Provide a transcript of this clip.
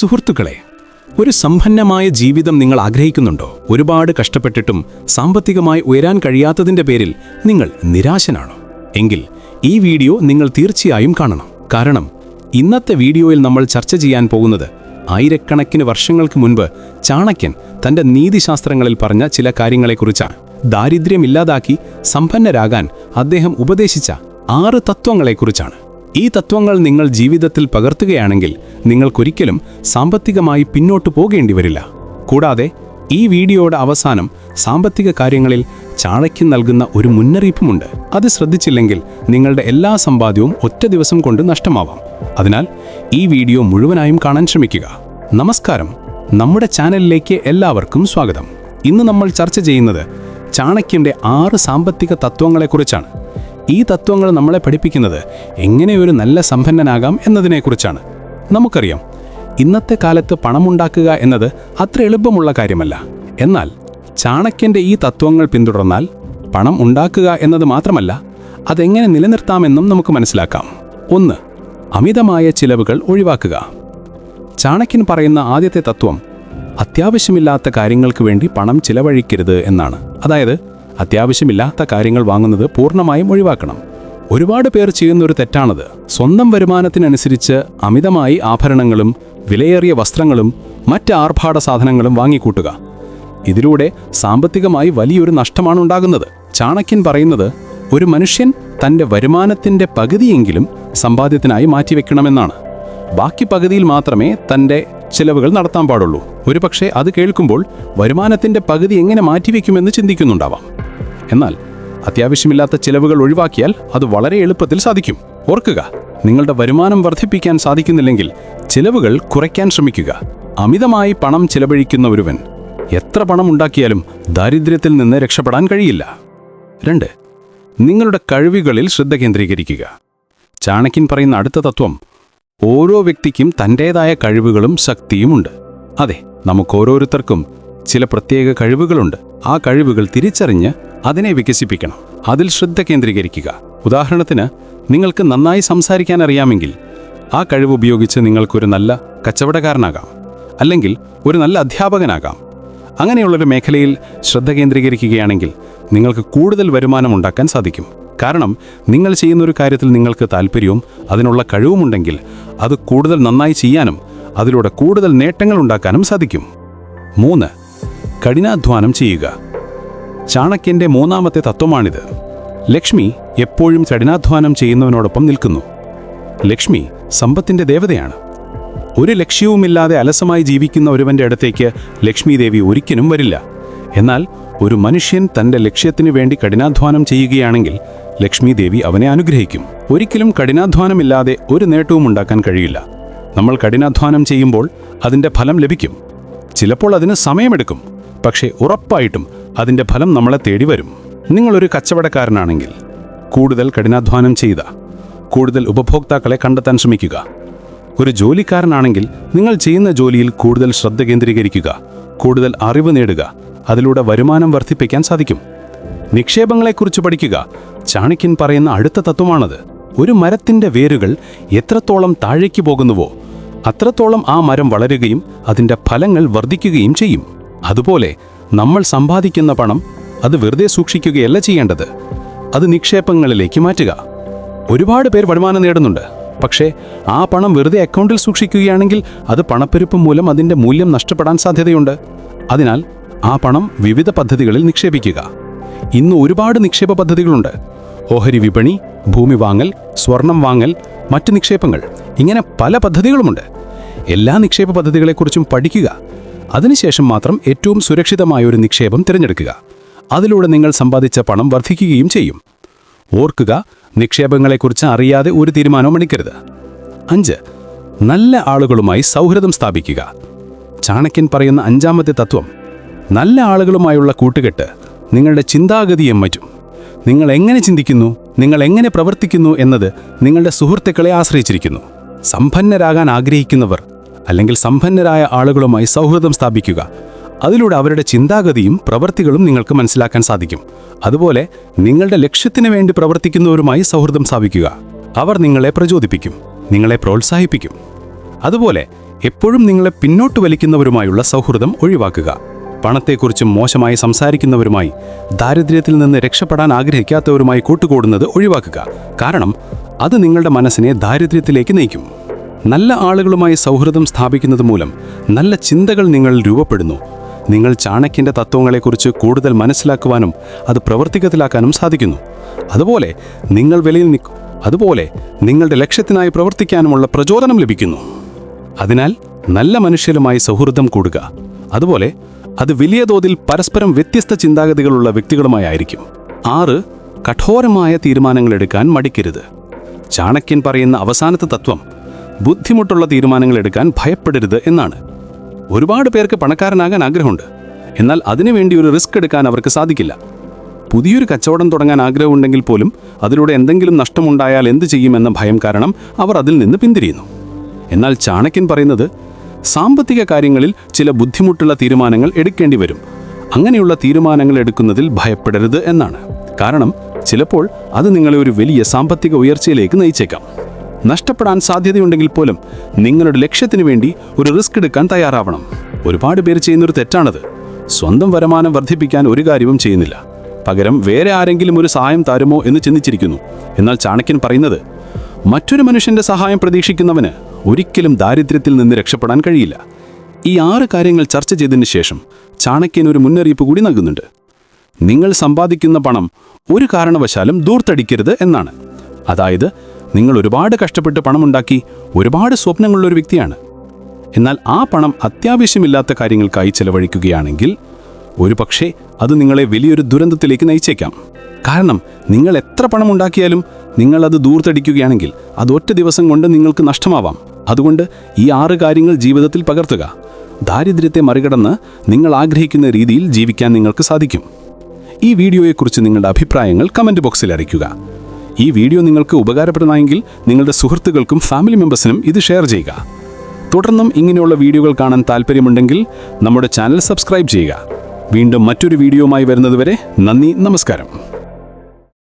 സുഹൃത്തുക്കളെ ഒരു സമ്പന്നമായ ജീവിതം നിങ്ങൾ ആഗ്രഹിക്കുന്നുണ്ടോ? ഒരുപാട് കഷ്ടപ്പെട്ടിട്ടും സാമ്പത്തികമായി ഉയരാൻ കഴിയാത്തതിന്റെ പേരിൽ നിങ്ങൾ നിരാശനാണോ? എങ്കിൽ ഈ വീഡിയോ നിങ്ങൾ തീർച്ചയായും കാണണം. കാരണം ഇന്നത്തെ വീഡിയോയിൽ നമ്മൾ ചർച്ച ചെയ്യാൻ പോകുന്നത് ആയിരക്കണക്കിന് വർഷങ്ങൾക്ക് മുൻപ് ചാണക്യൻ തന്റെ നീതിശാസ്ത്രങ്ങളിൽ പറഞ്ഞ ചില കാര്യങ്ങളെക്കുറിച്ചാണ്. ദാരിദ്ര്യമില്ലാതാക്കി സമ്പന്നരാകാൻ അദ്ദേഹം ഉപദേശിച്ച ആറ് തത്വങ്ങളെക്കുറിച്ചാണ്. ഈ തത്വങ്ങൾ നിങ്ങൾ ജീവിതത്തിൽ പകർത്തുകയാണെങ്കിൽ നിങ്ങൾക്കൊരിക്കലും സാമ്പത്തികമായി പിന്നോട്ടു പോകേണ്ടി വരില്ല. കൂടാതെ ഈ വീഡിയോയുടെ അവസാനം സാമ്പത്തിക കാര്യങ്ങളിൽ ചാണക്യൻ നൽകുന്ന ഒരു മുന്നറിയിപ്പുമുണ്ട്. അത് ശ്രദ്ധിച്ചില്ലെങ്കിൽ നിങ്ങളുടെ എല്ലാ സമ്പാദ്യവും ഒറ്റ ദിവസം കൊണ്ട് നഷ്ടമാവാം. അതിനാൽ ഈ വീഡിയോ മുഴുവനായും കാണാൻ ശ്രമിക്കുക. നമസ്കാരം. നമ്മുടെ ചാനലിലേക്ക് എല്ലാവർക്കും സ്വാഗതം. ഇന്ന് നമ്മൾ ചർച്ച ചെയ്യുന്നത് ചാണക്യന്റെ ആറ് സാമ്പത്തിക തത്വങ്ങളെക്കുറിച്ചാണ്. ഈ തത്വങ്ങൾ നമ്മളെ പഠിപ്പിക്കുന്നത് എങ്ങനെ ഒരു നല്ല സമ്പന്നനാകാം എന്നതിനെക്കുറിച്ചാണ്. നമുക്കറിയാം ഇന്നത്തെ കാലത്ത് പണമുണ്ടാക്കുക എന്നത് അത്ര എളുപ്പമുള്ള കാര്യമല്ല. എന്നാൽ ചാണക്യന്റെ ഈ തത്വങ്ങൾ പിന്തുടർന്നാൽ പണം ഉണ്ടാക്കുക എന്നത് മാത്രമല്ല അതെങ്ങനെ നിലനിർത്താമെന്നും നമുക്ക് മനസ്സിലാക്കാം. ഒന്ന് അമിതമായ ചിലവുകൾ ഒഴിവാക്കുക. ചാണക്യൻ പറയുന്ന ആദ്യത്തെ തത്വം അത്യാവശ്യമില്ലാത്ത കാര്യങ്ങൾക്ക് വേണ്ടി പണം ചിലവഴിക്കരുത് എന്നാണ്. അതായത് അത്യാവശ്യമില്ലാത്ത കാര്യങ്ങൾ വാങ്ങുന്നത് പൂർണമായും ഒഴിവാക്കണം. ഒരുപാട് പേർ ചെയ്യുന്ന ഒരു തെറ്റാണത്. സ്വന്തം വരുമാനത്തിനനുസരിച്ച് അമിതമായി ആഭരണങ്ങളും വിലയേറിയ വസ്ത്രങ്ങളും മറ്റ് ആർഭാട സാധനങ്ങളും വാങ്ങിക്കൂട്ടുക. ഇതിലൂടെ സാമ്പത്തികമായി വലിയൊരു നഷ്ടമാണ് ഉണ്ടാകുന്നത്. ചാണക്യൻ പറയുന്നത് ഒരു മനുഷ്യൻ തന്റെ വരുമാനത്തിന്റെ പകുതിയെങ്കിലും സമ്പാദ്യത്തിനായി മാറ്റിവെക്കണമെന്നാണ്. ബാക്കി പകുതിയിൽ മാത്രമേ തന്റെ ചിലവുകൾ നടത്താൻ പാടുള്ളൂ. ഒരുപക്ഷെ അത് കേൾക്കുമ്പോൾ വരുമാനത്തിന്റെ പകുതി എങ്ങനെ മാറ്റിവെക്കുമെന്ന് ചിന്തിക്കുന്നുണ്ടാവാം. എന്നാൽ അത്യാവശ്യമില്ലാത്ത ചിലവുകൾ ഒഴിവാക്കിയാൽ അത് വളരെ എളുപ്പത്തിൽ സാധിക്കും. ഓർക്കുക നിങ്ങളുടെ വരുമാനം വർദ്ധിപ്പിക്കാൻ സാധിക്കുന്നില്ലെങ്കിൽ ചിലവുകൾ കുറയ്ക്കാൻ ശ്രമിക്കുക. അമിതമായി പണം ചിലവഴിക്കുന്ന ഒരുവൻ എത്ര പണം ഉണ്ടാക്കിയാലും ദാരിദ്ര്യത്തിൽ നിന്ന് രക്ഷപ്പെടാൻ കഴിയില്ല. രണ്ട് നിങ്ങളുടെ കഴിവുകളിൽ ശ്രദ്ധ കേന്ദ്രീകരിക്കുക. ചാണക്യൻ പറയുന്ന അടുത്ത തത്വം ഓരോ വ്യക്തിക്കും തന്റേതായ കഴിവുകളും ശക്തിയുമുണ്ട് അതെ നമുക്കോരോരുത്തർക്കും ചില പ്രത്യേക കഴിവുകളുണ്ട്. ആ കഴിവുകൾ തിരിച്ചറിഞ്ഞ് അതിനെ വികസിപ്പിക്കണം. അതിൽ ശ്രദ്ധ കേന്ദ്രീകരിക്കുക. ഉദാഹരണത്തിന് നിങ്ങൾക്ക് നന്നായി സംസാരിക്കാൻ അറിയാമെങ്കിൽ ആ കഴിവ് ഉപയോഗിച്ച് നിങ്ങൾക്കൊരു നല്ല കച്ചവടക്കാരനാകാം. അല്ലെങ്കിൽ ഒരു നല്ല അധ്യാപകനാകാം. അങ്ങനെയുള്ളൊരു മേഖലയിൽ ശ്രദ്ധ കേന്ദ്രീകരിക്കുകയാണെങ്കിൽ നിങ്ങൾക്ക് കൂടുതൽ വരുമാനം ഉണ്ടാക്കാൻ സാധിക്കും. കാരണം നിങ്ങൾ ചെയ്യുന്ന ഒരു കാര്യത്തിൽ നിങ്ങൾക്ക് താല്പര്യവും അതിനുള്ള കഴിവുമുണ്ടെങ്കിൽ അത് കൂടുതൽ നന്നായി ചെയ്യാനും അതിലൂടെ കൂടുതൽ നേട്ടങ്ങൾ ഉണ്ടാക്കാനും സാധിക്കും. മൂന്ന് കഠിനാധ്വാനം ചെയ്യുക. ചാണക്യന്റെ മൂന്നാമത്തെ തത്വമാണിത്. ലക്ഷ്മി എപ്പോഴും കഠിനാധ്വാനം ചെയ്യുന്നവനോടൊപ്പം നിൽക്കുന്നു. ലക്ഷ്മി സമ്പത്തിന്റെ ദേവതയാണ്. ഒരു ലക്ഷ്യവുമില്ലാതെ അലസമായി ജീവിക്കുന്ന ഒരുവന്റെ അടുത്തേക്ക് ലക്ഷ്മി ദേവി ഒരിക്കലും വരില്ല. എന്നാൽ ഒരു മനുഷ്യൻ തന്റെ ലക്ഷ്യത്തിനു വേണ്ടി കഠിനാധ്വാനം ചെയ്യുകയാണെങ്കിൽ ലക്ഷ്മി ദേവി അവനെ അനുഗ്രഹിക്കും. ഒരിക്കലും കഠിനാധ്വാനമില്ലാതെ ഒരു നേട്ടവും ഉണ്ടാക്കാൻ കഴിയില്ല. നമ്മൾ കഠിനാധ്വാനം ചെയ്യുമ്പോൾ അതിന്റെ ഫലം ലഭിക്കും. ചിലപ്പോൾ അതിന് സമയമെടുക്കും. പക്ഷേ ഉറപ്പായിട്ടും അതിന്റെ ഫലം നമ്മളെ തേടി വരും. നിങ്ങളൊരു കച്ചവടക്കാരനാണെങ്കിൽ കൂടുതൽ കഠിനാധ്വാനം ചെയ്ത കൂടുതൽ ഉപഭോക്താക്കളെ കണ്ടെത്താൻ ശ്രമിക്കുക. ഒരു ജോലിക്കാരനാണെങ്കിൽ നിങ്ങൾ ചെയ്യുന്ന ജോലിയിൽ കൂടുതൽ ശ്രദ്ധ കേന്ദ്രീകരിക്കുക കൂടുതൽ അറിവ് നേടുക അതിലൂടെ വരുമാനം വർദ്ധിപ്പിക്കാൻ സാധിക്കും. നിക്ഷേപങ്ങളെക്കുറിച്ച് പഠിക്കുക ചാണക്യൻ പറയുന്ന അടുത്ത തത്വമാണത്. ഒരു മരത്തിന്റെ വേരുകൾ എത്രത്തോളം താഴേക്ക് പോകുന്നുവോ അത്രത്തോളം ആ മരം വളരുകയും അതിന്റെ ഫലങ്ങൾ വർദ്ധിക്കുകയും ചെയ്യും. അതുപോലെ നമ്മൾ സമ്പാദിക്കുന്ന പണം അത് വെറുതെ സൂക്ഷിക്കുകയല്ല ചെയ്യേണ്ടത്. അത് നിക്ഷേപങ്ങളിലേക്ക് മാറ്റുക. ഒരുപാട് പേർ വരുമാനം നേടുന്നുണ്ട്. പക്ഷേ ആ പണം വെറുതെ അക്കൗണ്ടിൽ സൂക്ഷിക്കുകയാണെങ്കിൽ അത് പണപ്പെരുപ്പ് മൂലം അതിന്റെ മൂല്യം നഷ്ടപ്പെടാൻ സാധ്യതയുണ്ട്. അതിനാൽ ആ പണം വിവിധ പദ്ധതികളിൽ നിക്ഷേപിക്കുക. ഇന്ന് ഒരുപാട് നിക്ഷേപ പദ്ധതികളുണ്ട്. ഓഹരി വിപണി ഭൂമി വാങ്ങൽ സ്വർണം വാങ്ങൽ മറ്റ് നിക്ഷേപങ്ങൾ. ഇങ്ങനെ പല പദ്ധതികളുമുണ്ട്. എല്ലാ നിക്ഷേപ പദ്ധതികളെക്കുറിച്ചും പഠിക്കുക. അതിനുശേഷം മാത്രം ഏറ്റവും സുരക്ഷിതമായ ഒരു നിക്ഷേപം തിരഞ്ഞെടുക്കുക. അതിലൂടെ നിങ്ങൾ സമ്പാദിച്ച പണം വർദ്ധിക്കുകയും ചെയ്യും. ഓർക്കുക നിക്ഷേപങ്ങളെക്കുറിച്ച് അറിയാതെ ഒരു തീരുമാനവും എടുക്കരുത്. അഞ്ച് നല്ല ആളുകളുമായി സൗഹൃദം സ്ഥാപിക്കുക. ചാണക്യൻ പറയുന്ന അഞ്ചാമത്തെ തത്വം നല്ല ആളുകളുമായുള്ള കൂട്ടുകെട്ട് നിങ്ങളുടെ ചിന്താഗതിയെ മറ്റും. നിങ്ങൾ എങ്ങനെ ചിന്തിക്കുന്നു നിങ്ങൾ എങ്ങനെ പ്രവർത്തിക്കുന്നു എന്നത് നിങ്ങളുടെ സുഹൃത്തുക്കളെ ആശ്രയിച്ചിരിക്കുന്നു. സമ്പന്നരാകാൻ ആഗ്രഹിക്കുന്നവർ അല്ലെങ്കിൽ സമ്പന്നരായ ആളുകളുമായി സൗഹൃദം സ്ഥാപിക്കുക. അതിലൂടെ അവരുടെ ചിന്താഗതിയും പ്രവൃത്തികളും നിങ്ങൾക്ക് മനസ്സിലാക്കാൻ സാധിക്കും. അതുപോലെ നിങ്ങളുടെ ലക്ഷ്യത്തിന് വേണ്ടി പ്രവർത്തിക്കുന്നവരുമായി സൗഹൃദം സ്ഥാപിക്കുക. അവർ നിങ്ങളെ പ്രചോദിപ്പിക്കും നിങ്ങളെ പ്രോത്സാഹിപ്പിക്കും. അതുപോലെ എപ്പോഴും നിങ്ങളെ പിന്നോട്ട് വലിക്കുന്നവരുമായുള്ള സൗഹൃദം ഒഴിവാക്കുക. പണത്തെക്കുറിച്ചും മോശമായി സംസാരിക്കുന്നവരുമായി ദാരിദ്ര്യത്തിൽ നിന്ന് രക്ഷപ്പെടാൻ ആഗ്രഹിക്കാത്തവരുമായി കൂട്ടുകൂടുന്നത് ഒഴിവാക്കുക. കാരണം അത് നിങ്ങളുടെ മനസ്സിനെ ദാരിദ്ര്യത്തിലേക്ക് നയിക്കും. നല്ല ആളുകളുമായി സൗഹൃദം സ്ഥാപിക്കുന്നത് മൂലം നല്ല ചിന്തകൾ നിങ്ങൾ രൂപപ്പെടുന്നു. നിങ്ങൾ ചാണക്യന്റെ തത്വങ്ങളെക്കുറിച്ച് കൂടുതൽ മനസ്സിലാക്കുവാനും അത് പ്രവർത്തിക്കത്തിലാക്കാനും സാധിക്കുന്നു. അതുപോലെ നിങ്ങൾ വിലയിൽ നിൽക്കും അതുപോലെ നിങ്ങളുടെ ലക്ഷ്യത്തിനായി പ്രവർത്തിക്കാനുമുള്ള പ്രചോദനം ലഭിക്കുന്നു. അതിനാൽ നല്ല മനുഷ്യരുമായി സൗഹൃദം കൂടുക. അതുപോലെ അത് വലിയ തോതിൽ പരസ്പരം വ്യത്യസ്ത ചിന്താഗതികളുള്ള വ്യക്തികളുമായി ആയിരിക്കും. ആറ് കഠോരമായ തീരുമാനങ്ങൾ എടുക്കാൻ മടിക്കരുത്. ചാണക്യൻ പറയുന്ന അവസാനത്തെ തത്വം ബുദ്ധിമുട്ടുള്ള തീരുമാനങ്ങൾ എടുക്കാൻ ഭയപ്പെടരുത് എന്നാണ്. ഒരുപാട് പേർക്ക് പണക്കാരനാകാൻ ആഗ്രഹമുണ്ട്. എന്നാൽ അതിനുവേണ്ടി ഒരു റിസ്ക് എടുക്കാൻ അവർക്ക് സാധിക്കില്ല. പുതിയൊരു കച്ചവടം തുടങ്ങാൻ ആഗ്രഹമുണ്ടെങ്കിൽ പോലും അതിലൂടെ എന്തെങ്കിലും നഷ്ടമുണ്ടായാൽ എന്ത് ചെയ്യുമെന്ന ഭയം കാരണം അവർ അതിൽ നിന്ന് പിന്തിരിയുന്നു. എന്നാൽ ചാണക്യൻ പറയുന്നത് സാമ്പത്തിക കാര്യങ്ങളിൽ ചില ബുദ്ധിമുട്ടുള്ള തീരുമാനങ്ങൾ എടുക്കേണ്ടി വരും. അങ്ങനെയുള്ള തീരുമാനങ്ങൾ എടുക്കുന്നതിൽ ഭയപ്പെടരുത് എന്നാണ്. കാരണം ചിലപ്പോൾ അത് നിങ്ങളെ ഒരു വലിയ സാമ്പത്തിക ഉയർച്ചയിലേക്ക് നയിച്ചേക്കാം. നഷ്ടപ്പെടാൻ സാധ്യതയുണ്ടെങ്കിൽ പോലും നിങ്ങളുടെ ലക്ഷ്യത്തിനു വേണ്ടി ഒരു റിസ്ക് എടുക്കാൻ തയ്യാറാവണം. ഒരുപാട് പേര് ചെയ്യുന്നൊരു തെറ്റാണത്. സ്വന്തം വരുമാനം വർദ്ധിപ്പിക്കാൻ ഒരു കാര്യവും ചെയ്യുന്നില്ല. പകരം വേറെ ആരെങ്കിലും ഒരു സഹായം തരുമോ എന്ന് ചിന്തിച്ചിരിക്കുന്നു. എന്നാൽ ചാണക്യൻ പറയുന്നത് മറ്റൊരു മനുഷ്യന്റെ സഹായം പ്രതീക്ഷിക്കുന്നവന് ഒരിക്കലും ദാരിദ്ര്യത്തിൽ നിന്ന് രക്ഷപ്പെടാൻ കഴിയില്ല. ഈ ആറ് കാര്യങ്ങൾ ചർച്ച ചെയ്തതിന് ശേഷം ചാണക്യൻ ഒരു മുന്നറിയിപ്പ് കൂടി നൽകുന്നുണ്ട്. നിങ്ങൾ സമ്പാദിക്കുന്ന പണം ഒരു കാരണവശാലും ദൂർത്തടിക്കരുത് എന്നാണ്. അതായത് നിങ്ങൾ ഒരുപാട് കഷ്ടപ്പെട്ട് പണമുണ്ടാക്കി ഒരുപാട് സ്വപ്നങ്ങളുള്ള ഒരു വ്യക്തിയാണ്. എന്നാൽ ആ പണം അത്യാവശ്യമില്ലാത്ത കാര്യങ്ങൾക്കായി ചെലവഴിക്കുകയാണെങ്കിൽ ഒരു പക്ഷേ അത് നിങ്ങളെ വലിയൊരു ദുരന്തത്തിലേക്ക് നയിച്ചേക്കാം. കാരണം നിങ്ങൾ എത്ര പണം ഉണ്ടാക്കിയാലും നിങ്ങൾ അത് ദൂർത്തടിക്കുകയാണെങ്കിൽ അത് ഒറ്റ ദിവസം കൊണ്ട് നിങ്ങൾക്ക് നഷ്ടമാവാം. അതുകൊണ്ട് ഈ ആറ് കാര്യങ്ങൾ ജീവിതത്തിൽ പകർത്തുക. ദാരിദ്ര്യത്തെ മറികടന്ന് നിങ്ങൾ ആഗ്രഹിക്കുന്ന രീതിയിൽ ജീവിക്കാൻ നിങ്ങൾക്ക് സാധിക്കും. ഈ വീഡിയോയെക്കുറിച്ച് നിങ്ങളുടെ അഭിപ്രായങ്ങൾ കമന്റ് ബോക്സിൽ അറിയിക്കുക. ഈ വീഡിയോ നിങ്ങൾക്ക് ഉപകാരപ്രദമായെങ്കിൽ നിങ്ങളുടെ സുഹൃത്തുക്കൾക്കും ഫാമിലി മെമ്പേഴ്സിനും ഇത് ഷെയർ ചെയ്യുക. തുടർന്നും ഇങ്ങനെയുള്ള വീഡിയോകൾ കാണാൻ താല്പര്യമുണ്ടെങ്കിൽ നമ്മുടെ ചാനൽ സബ്സ്ക്രൈബ് ചെയ്യുക. വീണ്ടും മറ്റൊരു വീഡിയോയുമായി വരുന്നതുവരെ നന്ദി നമസ്കാരം.